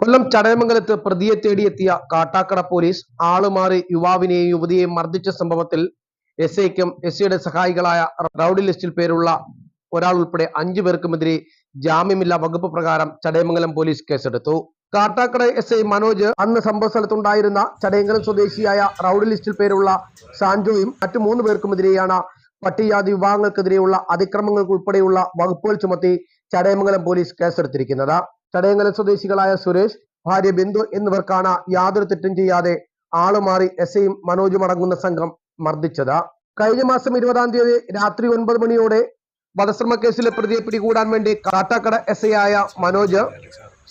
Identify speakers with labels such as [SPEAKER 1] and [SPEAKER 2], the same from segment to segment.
[SPEAKER 1] കൊല്ലം ചടയമംഗലത്ത് പ്രതിയെ തേടിയെത്തിയ കാട്ടാക്കട പോലീസ് ആളുമാറി യുവാവിനെയും യുവതിയെയും മർദ്ദിച്ച സംഭവത്തിൽ എസ് ഐക്കും എസ് ഐയുടെ സഹായികളായ റൌഡി ലിസ്റ്റിൽ പേരുള്ള ഒരാൾ ഉൾപ്പെടെ അഞ്ചു പേർക്കുമെതിരെ ജാമ്യമില്ലാ വകുപ്പ് പ്രകാരം ചടയമംഗലം പോലീസ് കേസെടുത്തു. കാട്ടാക്കട എസ് ഐ മനോജ് അന്ന് സംഭവ സ്ഥലത്തുണ്ടായിരുന്ന ചടയമംഗലം സ്വദേശിയായ റൌഡി ലിസ്റ്റിൽ പേരുള്ള സാൻജോയും മറ്റു മൂന്ന് പേർക്കുമെതിരെയാണ് പട്ടികജാതി വിഭാഗങ്ങൾക്കെതിരെയുള്ള അതിക്രമങ്ങൾക്ക് ഉൾപ്പെടെയുള്ള വകുപ്പുകൾ ചുമത്തി ചടയമംഗലം പോലീസ് കേസെടുത്തിരിക്കുന്നത്. ചടയമംഗലം സ്വദേശികളായ സുരേഷ് ഭാര്യ ബിന്ദു എന്നിവർക്കാണ് യാതൊരു തെറ്റും ചെയ്യാതെ ആളുമാറി എസ് ഐയും മനോജും അടങ്ങുന്ന സംഘം മർദ്ദിച്ചത്. കഴിഞ്ഞ മാസം ഇരുപതാം തീയതി രാത്രി ഒൻപത് മണിയോടെ വധശ്രമ കേസിലെ പ്രതിയെ പിടികൂടാൻ വേണ്ടി കാട്ടാക്കട എസ് ഐ ആയ മനോജ്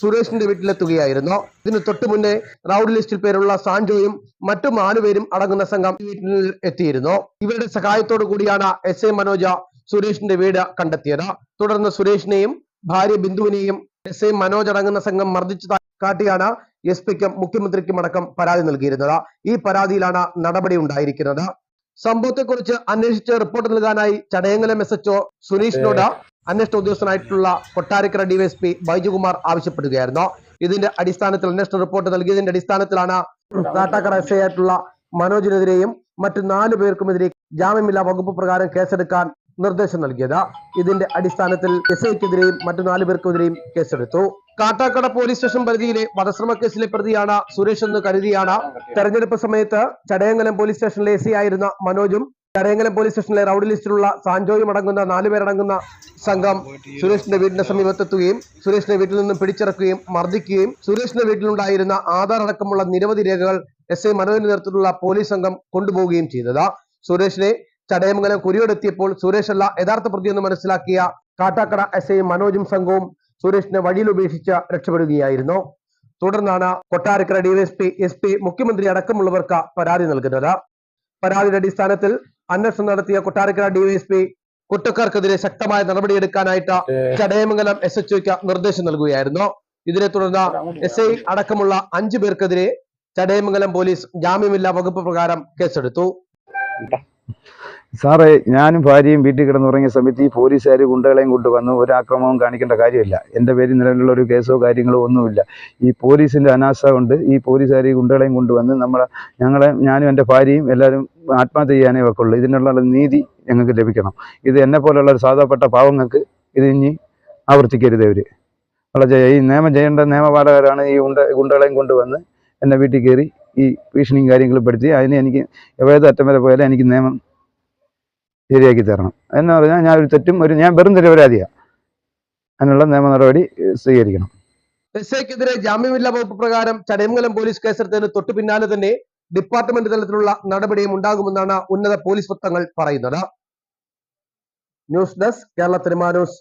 [SPEAKER 1] സുരേഷിന്റെ വീട്ടിലെത്തുകയായിരുന്നു. ഇതിന് തൊട്ടു മുന്നേ റൌഡ് ലിസ്റ്റിൽ പേരുള്ള സാൻജോയും മറ്റു നാലുപേരും അടങ്ങുന്ന സംഘം വീട്ടിൽ എത്തിയിരുന്നു. ഇവരുടെ സഹായത്തോടു കൂടിയാണ് എസ് ഐ മനോജ സുരേഷിന്റെ വീട് കണ്ടെത്തിയത്. തുടർന്ന് സുരേഷിനെയും ഭാര്യ ബിന്ദുവിനെയും എസ് ഐ മനോജ് അടങ്ങുന്ന സംഘം മർദ്ദിച്ചു കാട്ടിയാണ് എസ് പിക്കും മുഖ്യമന്ത്രിക്കും അടക്കം പരാതി നൽകിയിരുന്നത്. ഈ പരാതിയിലാണ് നടപടി ഉണ്ടായിരിക്കുന്നത്. സംഭവത്തെക്കുറിച്ച് അന്വേഷിച്ച് റിപ്പോർട്ട് നൽകാനായി ചടയങ്കലം എസ് എച്ച്ഒ സുനീഷിനോട് അന്വേഷണ ഉദ്യോഗസ്ഥനായിട്ടുള്ള കൊട്ടാരക്കര ഡിവൈഎസ്പി ബൈജുകുമാർ ആവശ്യപ്പെടുകയായിരുന്നു. ഇതിന്റെ അടിസ്ഥാനത്തിൽ അന്വേഷണ റിപ്പോർട്ട് നൽകിയതിന്റെ അടിസ്ഥാനത്തിലാണ് കാട്ടാക്കട എസ് ഐ ആയിട്ടുള്ള മനോജിനെതിരെയും മറ്റു നാലു പേർക്കുമെതിരെ ജാമ്യമില്ലാ വകുപ്പ് പ്രകാരം കേസെടുക്കാൻ നിർദ്ദേശം നൽകിയത്. ഇതിന്റെ അടിസ്ഥാനത്തിൽ എസ് ഐക്കെതിരെയും മറ്റു നാലു പേർക്കെതിരെയും കേസെടുത്തു. കാട്ടാക്കട പോലീസ് സ്റ്റേഷൻ പരിധിയിലെ വധശ്രമ കേസിലെ പ്രതിയാണ് സുരേഷ് എന്ന് കരുതിയാണ്. തെരഞ്ഞെടുപ്പ് സമയത്ത് ചടയങ്കലം പോലീസ് സ്റ്റേഷനിലെ എസ് ആയിരുന്ന മനോജും ചടയങ്കലം പോലീസ് സ്റ്റേഷനിലെ റൌഡി ലിസ്റ്റിലുള്ള സാൻജോയും അടങ്ങുന്ന നാലുപേരടങ്ങുന്ന സംഘം സുരേഷിന്റെ വീടിന്റെ സമീപത്തെത്തുകയും സുരേഷിന്റെ വീട്ടിൽ നിന്നും പിടിച്ചിറക്കുകയും മർദ്ദിക്കുകയും സുരേഷിന്റെ വീട്ടിലുണ്ടായിരുന്ന ആധാർ അടക്കമുള്ള നിരവധി രേഖകൾ എസ് ഐ മനോജിന്റെ നേതൃത്വത്തിലുള്ള പോലീസ് സംഘം കൊണ്ടുപോവുകയും ചെയ്തത്. സുരേഷിനെ ചടയമംഗലം കുരിയോടെത്തിയപ്പോൾ സുരേഷ് അല്ല യഥാർത്ഥ പ്രതിയെന്ന് മനസ്സിലാക്കിയ കാട്ടാക്കട എസ് ഐ മനോജും സംഘവും സുരേഷിനെ വഴിയിൽ ഉപേക്ഷിച്ച് രക്ഷപ്പെടുകയായിരുന്നു. തുടർന്നാണ് കൊട്ടാരക്കര ഡിവൈഎസ്പി എസ് പി മുഖ്യമന്ത്രി അടക്കമുള്ളവർക്ക് പരാതി നൽകുന്നത്. പരാതിയുടെ അടിസ്ഥാനത്തിൽ അന്വേഷണം നടത്തിയ കൊട്ടാരക്കര ഡിവൈഎസ്പി കുറ്റക്കാർക്കെതിരെ ശക്തമായ നടപടിയെടുക്കാനായിട്ട് ചടയമംഗലം എസ് എച്ച് നിർദ്ദേശം നൽകുകയായിരുന്നു. ഇതിനെ തുടർന്ന് എസ് ഐ അടക്കമുള്ള അഞ്ചു പേർക്കെതിരെ ചടയമംഗലം പോലീസ് ജാമ്യമില്ലാ വകുപ്പ് പ്രകാരം കേസെടുത്തു.
[SPEAKER 2] സാറേ ഞാനും ഭാര്യയും വീട്ടിൽ കിടന്നുറങ്ങിയ സമയത്ത് ഈ പോലീസുകാർ ഗുണ്ടകളെയും കൊണ്ടുവന്ന് ഒരു ആക്രമവും കാണിക്കേണ്ട കാര്യമില്ല. എന്റെ പേരിൽ നിലവിലുള്ള ഒരു കേസോ കാര്യങ്ങളോ ഒന്നുമില്ല. ഈ പോലീസിന്റെ അനാസ കൊണ്ട് ഈ പോലീസുകാർ ഈ ഗുണ്ടകളെയും കൊണ്ടുവന്ന് നമ്മളെ ഞങ്ങളെ ഞാനും എന്റെ ഭാര്യയും എല്ലാവരും ആത്മഹത്യ ചെയ്യാനേ വെക്കുള്ളൂ. ഇതിനുള്ള നീതി ഞങ്ങൾക്ക് ലഭിക്കണം. ഇത് എന്നെ പോലുള്ള ഒരു സാധാപ്പെട്ട പാവങ്ങൾക്ക് ഇത് ഇനി ആവർത്തിക്കരുത് അവർ വളരെ ഈ നിയമം ചെയ്യേണ്ട നിയമപാലകരാണ് ഈ ഗുണ്ട ഗുണ്ടകളെയും കൊണ്ടുവന്ന് എന്നെ വീട്ടിൽ കയറി ഈ ഭീഷണിയും കാര്യങ്ങളും പെടുത്തി അതിനെ എനിക്ക് ഏത് അറ്റം വരെ പോയാലും എനിക്ക് നിയമം ശരിയാക്കി തരണം. എന്ന് പറഞ്ഞാൽ ഞാൻ ഒരു തെറ്റും ഒരു ഞാൻ വെറും നിരപരാധിയാണ് അതിനുള്ള നിയമ നടപടി സ്വീകരിക്കണം.
[SPEAKER 1] എസ് ഐക്കെതിരെ ജാമ്യമില്ലാ വകുപ്പ് പ്രകാരം ചടയമംഗലം പോലീസ് കേസെടുത്തതിന് തൊട്ടു പിന്നാലെ തന്നെ ഡിപ്പാർട്ട്മെന്റ് തലത്തിലുള്ള നടപടിയും ഉണ്ടാകുമെന്നാണ് ഉന്നത പോലീസ് വൃത്തങ്ങൾ പറയുന്നത്. News desk Kerala news.